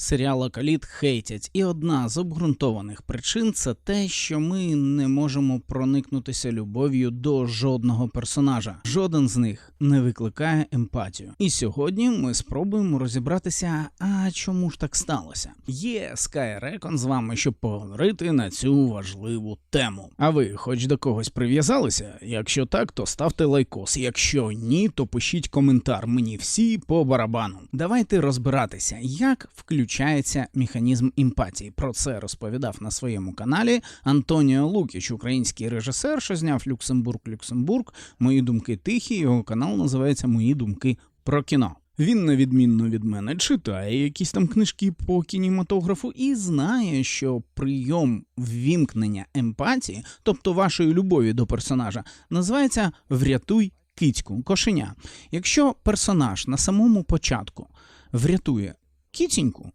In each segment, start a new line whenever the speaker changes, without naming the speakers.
Серіал Акаліт хейтять, і одна з обґрунтованих причин це те, що ми не можемо проникнутися любов'ю до жодного персонажа. Жоден з них не викликає емпатію. І сьогодні ми спробуємо розібратися, а чому ж так сталося. Є Sky Recon з вами, щоб поговорити на цю важливу тему. А ви хоч до когось прив'язалися? Якщо так, то ставте лайкос. Якщо ні, то пишіть коментар. Мені всі по барабану. Давайте розбиратися, як включається механізм емпатії. Про це розповідав на своєму каналі Антоніо Лукіч, український режисер, що зняв Люксембург Люксембург. Мої думки тихі. Його канал називається Мої думки про кіно. Він, на відмінно від мене, читає якісь там книжки по кінематографу і знає, що прийом ввімкнення емпатії, тобто вашої любові до персонажа, називається Врятуй кицьку, кошеня. Якщо персонаж на самому початку врятує кіціньку,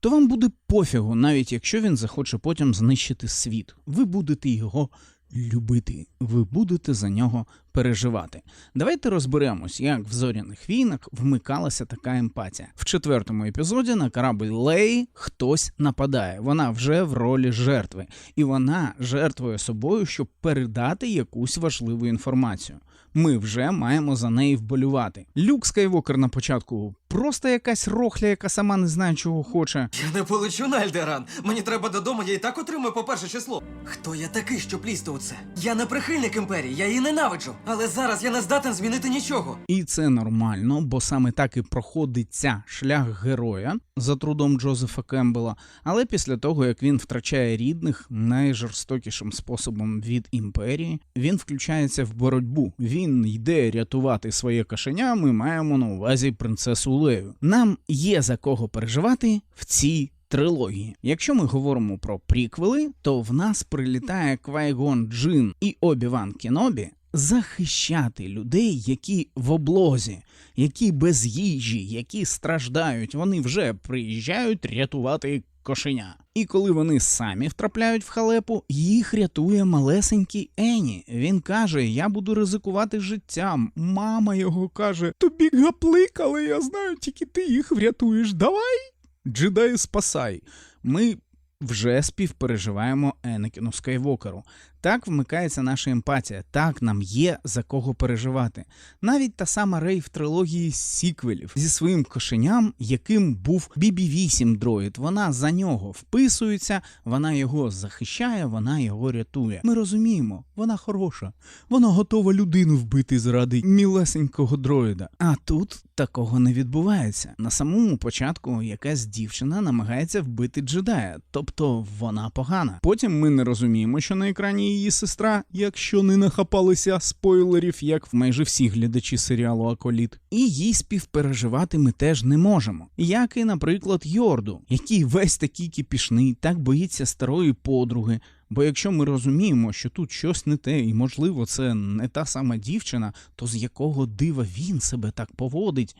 то вам буде пофігу, навіть якщо він захоче потім знищити світ. Ви будете його любити, ви будете за нього переживати. Давайте розберемось, як в зоряних війнах вмикалася така емпатія. В четвертому епізоді на корабль Леї хтось нападає. Вона вже в ролі жертви, і вона жертвує собою, щоб передати якусь важливу інформацію. Ми вже маємо за неї вболювати. Люк Скайвокер на початку просто якась рохля, яка сама не знає, чого хоче.
Я не полечу на Альдеран. Мені треба додому, я і так отримую по перше число. Хто я такий, щоб лізти у це? Я не прихильник імперії, я її ненавиджу. Але зараз я не здатен змінити нічого.
І це нормально, бо саме так і проходиться шлях героя за трудом Джозефа Кембела. Але після того, як він втрачає рідних найжорстокішим способом від імперії, він включається в боротьбу. Він йде рятувати своє кошеня. Ми маємо на увазі принцесу Лею. Нам є за кого переживати в цій. Трилогії. Якщо ми говоримо про приквели, то в нас прилітає Квайгон Джин і Обі-Ван Кенобі захищати людей, які в облозі, які без їжі, які страждають. Вони вже приїжджають рятувати кошеня. І коли вони самі втрапляють в халепу, їх рятує малесенький Ені. Він каже: Я буду ризикувати життям. Мама його каже: Тобі гаплик, але я знаю, тільки ти їх врятуєш. Давай. Джедаї спасай. Ми вже співпереживаємо Енекіну Скайвокеру. Так вмикається наша емпатія, так нам є за кого переживати. Навіть та сама Рей в трилогії сіквелів зі своїм кошеням, яким був BB-8 дроїд. Вона за нього вписується, вона його захищає, вона його рятує. Ми розуміємо, вона хороша, вона готова людину вбити заради мілесенького дроїда. А тут такого не відбувається. На самому початку якась дівчина намагається вбити джедая, тобто вона погана. Потім ми не розуміємо, що на екрані її сестра, якщо не нахапалися спойлерів, як в майже всі глядачі серіалу Аколіт. І їй співпереживати ми теж не можемо. Як і, наприклад, Йорду, який весь такий кіпішний, так боїться старої подруги. Бо якщо ми розуміємо, що тут щось не те, і можливо це не та сама дівчина, то з якого дива він себе так поводить?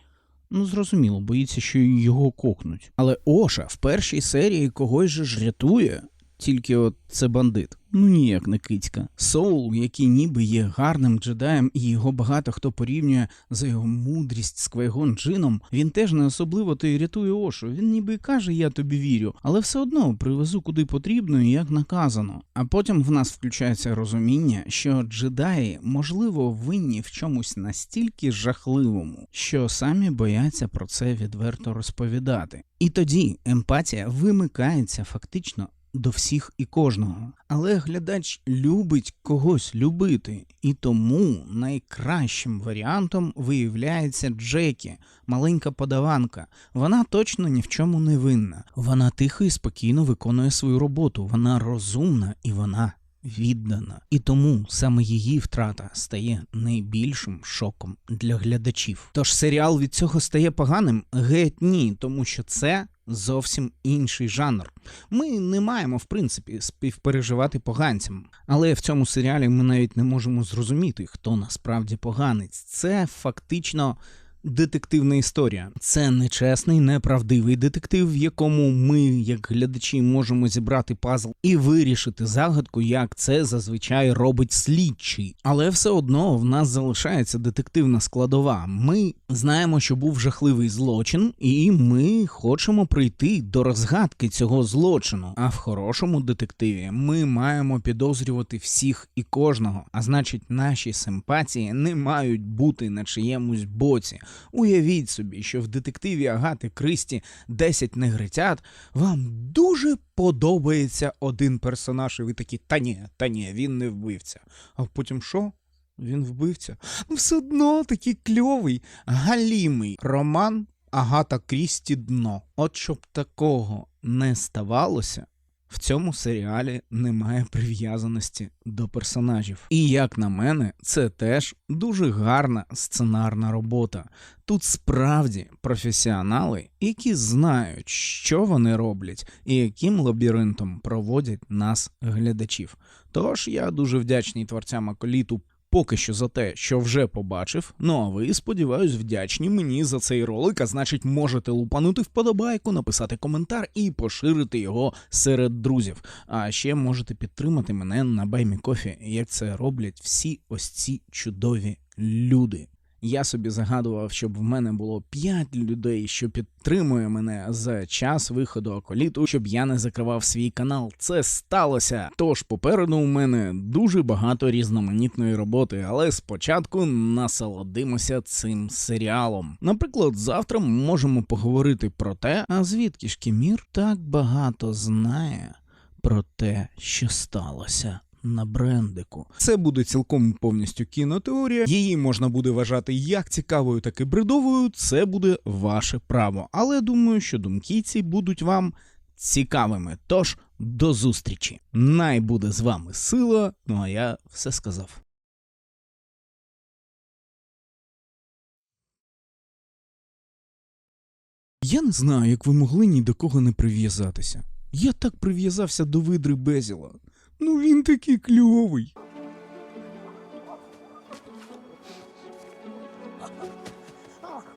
Ну, зрозуміло, боїться, що його кокнуть. Але Оша в першій серії когось же ж рятує, тільки от це бандит. Ну ніяк не кицька. Соул, який ніби є гарним джедаєм, і його багато хто порівнює за його мудрість з Квайгон Джином, він теж не особливо то й рятує Ошу. Він ніби й каже, я тобі вірю, але все одно привезу куди потрібно і як наказано. А потім в нас включається розуміння, що джедаї, можливо, винні в чомусь настільки жахливому, що самі бояться про це відверто розповідати. І тоді емпатія вимикається фактично до всіх і кожного. Але глядач любить когось любити, і тому найкращим варіантом виявляється Джекі, маленька подаванка. Вона точно ні в чому не винна. Вона тихо і спокійно виконує свою роботу. Вона розумна і вона. Віддана, і тому саме її втрата стає найбільшим шоком для глядачів. Тож серіал від цього стає поганим? Геть ні, тому що це зовсім інший жанр. Ми не маємо, в принципі, співпереживати поганцям, але в цьому серіалі ми навіть не можемо зрозуміти, хто насправді поганець. Це фактично детективна історія. Це нечесний, неправдивий детектив, в якому ми, як глядачі, можемо зібрати пазл і вирішити загадку, як це зазвичай робить слідчий. Але все одно в нас залишається детективна складова. Ми знаємо, що був жахливий злочин, і ми хочемо прийти до розгадки цього злочину. А в хорошому детективі ми маємо підозрювати всіх і кожного. А значить, наші симпатії не мають бути на чиємусь боці. Уявіть собі, що в детективі Агати Кристі 10 негритят вам дуже подобається один персонаж, і ви такі, та ні, та ні, він не вбивця. А потім що? Він вбивця. Ну, все одно такий кльовий, галімий роман Агата Крісті дно. От щоб такого не ставалося. В цьому серіалі немає прив'язаності до персонажів. І як на мене, це теж дуже гарна сценарна робота. Тут справді професіонали, які знають, що вони роблять і яким лабіринтом проводять нас глядачів. Тож я дуже вдячний творцям Аколіту поки що за те, що вже побачив. Ну а ви, сподіваюсь, вдячні мені за цей ролик, а значить, можете лупанути вподобайку, написати коментар і поширити його серед друзів. А ще можете підтримати мене на Баймі Кофі, як це роблять всі ось ці чудові люди. Я собі загадував, щоб в мене було 5 людей, що підтримує мене за час виходу аколіту, щоб я не закривав свій канал. Це сталося. Тож попереду у мене дуже багато різноманітної роботи, але спочатку насолодимося цим серіалом. Наприклад, завтра ми можемо поговорити про те, а звідки ж Кімір так багато знає про те, що сталося на брендику. Це буде цілком повністю кінотеорія. Її можна буде вважати як цікавою, так і бредовою. Це буде ваше право. Але думаю, що думки ці будуть вам цікавими. Тож до зустрічі. Най буде з вами сила. Ну а я все сказав. Я не знаю, як ви могли ні до кого не прив'язатися. Я так прив'язався до видри Безіла. Ну він такий кльовий.